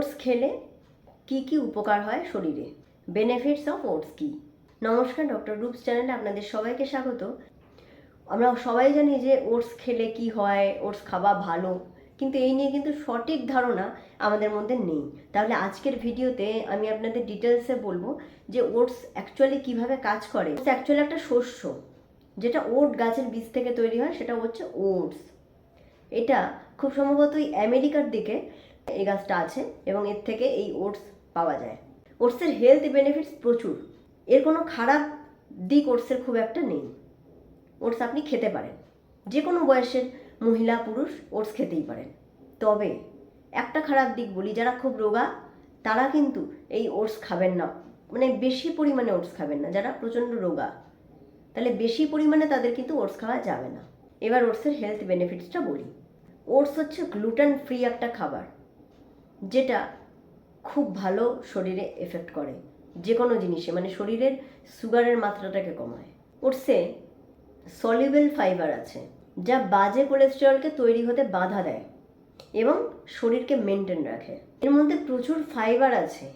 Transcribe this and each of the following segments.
Oats খেলে কি কি উপকার হয় শরীরে? বেনিফিটস অফ ওটস কি? নমস্কার, ডক্টর রূপস চ্যানেলে আপনাদের সবাইকে স্বাগত। আমরা সবাই জানি যে ওটস খেলে কি হয়, ওটস খাওয়া ভালো, কিন্তু এই নিয়ে কিন্তু সঠিক ধারণা আমাদের মধ্যে নেই। তাহলে আজকের ভিডিওতে আমি আপনাদের ডিটেলসে বলব যে ওটস অ্যাকচুয়ালি কীভাবে কাজ করে। অ্যাকচুয়ালি একটা শস্য, যেটা ওট গাছের বীজ থেকে তৈরি হয়, সেটা হচ্ছে ওটস। এটা খুব সম্ভবত আমেরিকার দিকে এই গাছটা আছে এবং এর থেকে এই ওটস পাওয়া যায়। ওটসের হেলথ বেনিফিটস প্রচুর। এর কোনো খারাপ দিক ওটসের খুব একটা নেই। ওটস আপনি খেতে পারেন। যে কোনো বয়সের মহিলা, পুরুষ ওটস খেতেই পারেন। তবে একটা খারাপ দিক বলি, যারা খুব রোগা, তারা কিন্তু এই ওটস খাবেন না। মানে বেশি পরিমাণে ওটস খাবেন না। যারা প্রচণ্ড রোগা, তাহলে বেশি পরিমাণে তাদের কিন্তু ওটস খাওয়া যাবে না। এবার ওটসের হেলথ বেনিফিটসটা বলি। ওটস হচ্ছে গ্লুটেন ফ্রি একটা খাবার। যেটা খুব ভালো শরীরে এফেক্ট করে যে কোনো জিনিসে মানে শরীরের সুগারের মাত্রাটাকে কমায়। ওটসে সলিউবেল ফাইবার আছে, যা বাজে কোলেস্টেরলকে তৈরি হতে বাধা দেয় এবং শরীরকে মেনটেন রাখে। এর মধ্যে প্রচুর ফাইবার আছে,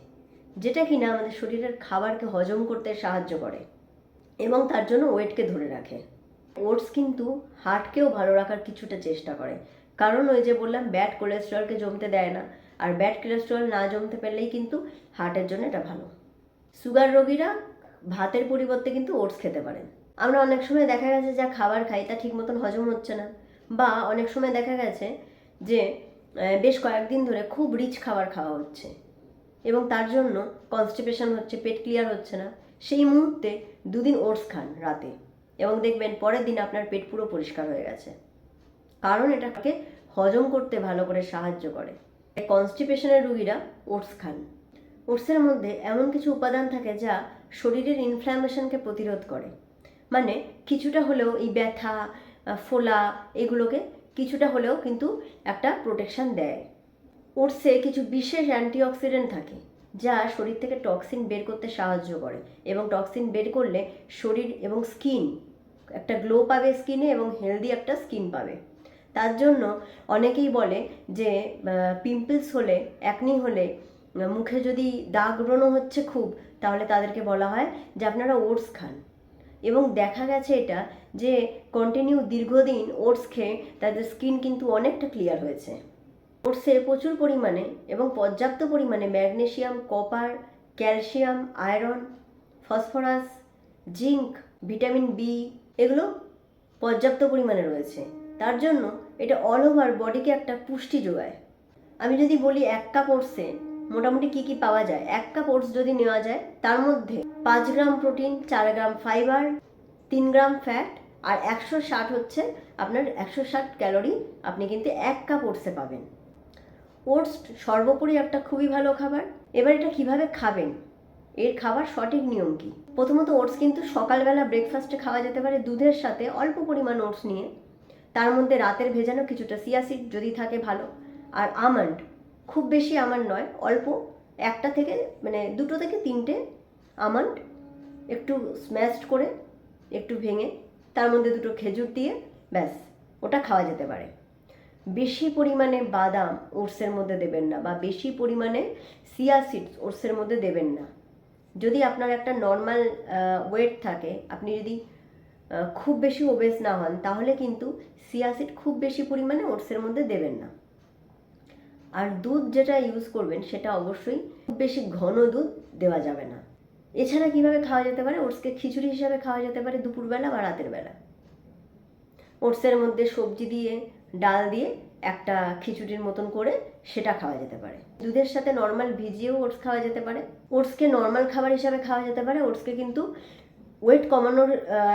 যেটা কিনা আমাদের শরীরের খাবারকে হজম করতে সাহায্য করে এবং তার জন্য ওয়েটকে ধরে রাখে। ওটস কিন্তু হার্টকেও ভালো রাখার কিছুটা চেষ্টা করে কারণ ওই যে বললাম ব্যাড কোলেস্টেরলকে জমতে দেয় না। আর ব্যাড কোলেস্টেরল না জমতে পারলেই কিন্তু হার্টের জন্য এটা ভালো। সুগার রোগীরা ভাতের পরিবর্তে কিন্তু ওটস খেতে পারেন। আমরা অনেক সময় দেখা গেছে যা খাবার খাই তা ঠিক মতন হজম হচ্ছে না। বা অনেক সময় দেখা গেছে যে বেশ কয়েকদিন ধরে খুব রিচ খাবার খাওয়া হচ্ছে। এবং তার জন্য কনস্টিপেশন হচ্ছে, পেট ক্লিয়ার হচ্ছে না। সেই মুহূর্তে দুদিন ওটস খান রাতে। এবং দেখবেন পরের দিন আপনার পেট পুরো পরিষ্কার হয়ে গেছে। কারণ এটাকে হজম করতে ভালো করে সাহায্য করে। কনস্টিপেশনের রুগীরা ওটস খান। ওটসের মধ্যে এমন কিছু উপাদান থাকে যা শরীরের ইনফ্ল্যামেশনকে প্রতিরোধ করে। মানে কিছুটা হলেও এই ব্যথা, ফোলা, এগুলোকে কিছুটা হলেও কিন্তু একটা প্রোটেকশন দেয়। ওটসে কিছু বিশেষ অ্যান্টিঅক্সিডেন্ট থাকে, যা শরীর থেকে টক্সিন বের করতে সাহায্য করে এবং টক্সিন বের করলে শরীর এবং স্কিন একটা গ্লো পাবে স্কিনে এবং হেলদি একটা স্কিন পাবে। তার জন্য অনেকেই বলে যে পিম্পলস হলে অ্যাকনি হলে, মুখে যদি দাগ ব্রণ হচ্ছে খুব, তাহলে তাদেরকে বলা হয় যে আপনারা ওটস খান। এবং দেখা গেছে এটা যে কন্টিনিউ দীর্ঘদিন ওটস খেয়ে তাদের স্কিন কিন্তু অনেকটা ক্লিয়ার হয়েছে। ওটসের প্রচুর পরিমাণে এবং পর্যাপ্ত পরিমাণে magnesium, copper, calcium, iron, phosphorus, zinc, vitamin B এগুলো পর্যাপ্ত পরিমাণে রয়েছে। তার জন্য এটা অল ওভার বডিকে একটা পুষ্টি যোগায়। আমি যদি বলি এক কাপ ওটসে মোটামুটি কি কি পাওয়া যায়? এক কাপ ওটস যদি নেওয়া যায়, তার মধ্যে পাঁচ গ্রাম প্রোটিন চার গ্রাম ফাইবার তিন গ্রাম ফ্যাট আর একশো ষাট হচ্ছে আপনার একশো ষাট ক্যালোরি আপনি কিন্তু এক কাপ ওটসে পাবেন। ওটস সর্বোপরি একটা খুবই ভালো খাবার। এবার এটা কীভাবে খাবেন? এর খাবার সঠিক নিয়ম কি? প্রথমত ওটস কিন্তু সকালবেলা ব্রেকফাস্টে খাওয়া যেতে পারে। দুধের সাথে অল্প পরিমাণ ওটস নিয়ে তার মধ্যে রাতের ভেজানো কিছুটা সিয়াসিড যদি থাকে ভালো। আর আমন্ড, খুব বেশি আমন্ড নয়, অল্প একটা থেকে মানে দুটো থেকে তিনটে আমন্ড একটু স্ম্যাশড করে, একটু ভেঙে তার মধ্যে দুটো খেজুর দিয়ে ব্যাস, ওটা খাওয়া যেতে পারে। বেশি পরিমাণে বাদাম ওটসের মধ্যে দেবেন না বা বেশি পরিমাণে সিয়া সিডস ওটসের মধ্যে দেবেন না। যদি আপনার একটা নর্মাল ওয়েট থাকে, আপনি যদি খুব বেশি ওবেস না হন, তাহলে কিন্তু সিয়াসিড খুব বেশি পরিমাণে ওটসের মধ্যে দেবেন না। আর দুধ যেটা ইউজ করবেন, সেটা অবশ্যই খুব বেশি ঘন দুধ দেওয়া যাবে না। এছাড়া কীভাবে খাওয়া যেতে পারে? ওটসকে খিচুড়ি হিসাবে খাওয়া যেতে পারে দুপুরবেলা বা রাতের বেলা। ওটসের মধ্যে সবজি দিয়ে, ডাল দিয়ে একটা খিচুড়ির মতন করে সেটা খাওয়া যেতে পারে। দুধের সাথে নর্মাল ভিজিয়েও ওটস খাওয়া যেতে পারে। ওটসকে নর্মাল খাবার হিসাবে খাওয়া যেতে পারে। ওটসকে কিন্তু ওয়েট কমানোর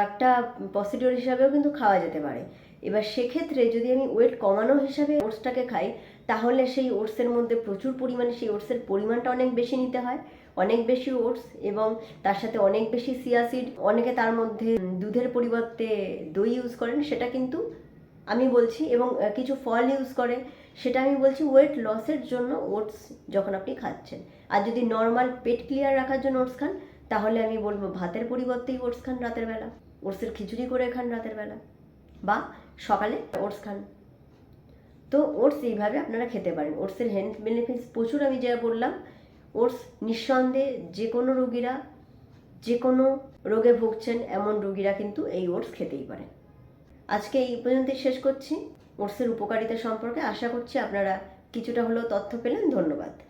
একটা প্রসিডিওর হিসাবেও কিন্তু খাওয়া যেতে পারে। এবার সেক্ষেত্রে যদি আমি ওয়েট কমানো হিসাবে ওটসটাকে খাই, তাহলে সেই ওটসের মধ্যে প্রচুর পরিমাণে, সেই ওটসের পরিমাণটা অনেক বেশি নিতে হয়, অনেক বেশি ওটস এবং তার সাথে অনেক বেশি সিয়াসিড অনেকে তার মধ্যে দুধের পরিবর্তে দই ইউজ করেন, সেটা কিন্তু আমি বলছি, এবং কিছু ফল ইউজ করে, সেটা আমি বলছি ওয়েট লসের জন্য ওটস যখন আপনি খাচ্ছেন। আর যদি নর্মাল পেট ক্লিয়ার রাখার জন্য ওটস খান তাহলে আমি বলব, ভাতের পরিবর্তেই ওটস খান রাতের বেলা। ওটসের খিচুড়ি করে খান রাতের বেলা। বা সকালে ওটস খান। তো ওটস এইভাবে আপনারা খেতে পারেন। ওটসের হেলথ বেনিফিটস প্রচুর আমি যা বললাম। ওটস নিঃসন্দেহে যে কোনো রোগীরা যে কোনো রোগে ভুগছেন, এমন রোগীরা কিন্তু এই ওটস খেতেই পারে। আজকে এই পর্যন্তই শেষ করছি। ওটসের উপকারিতা সম্পর্কে আশা করছি আপনারা কিছুটা হলেও তথ্য পেলেন। ধন্যবাদ।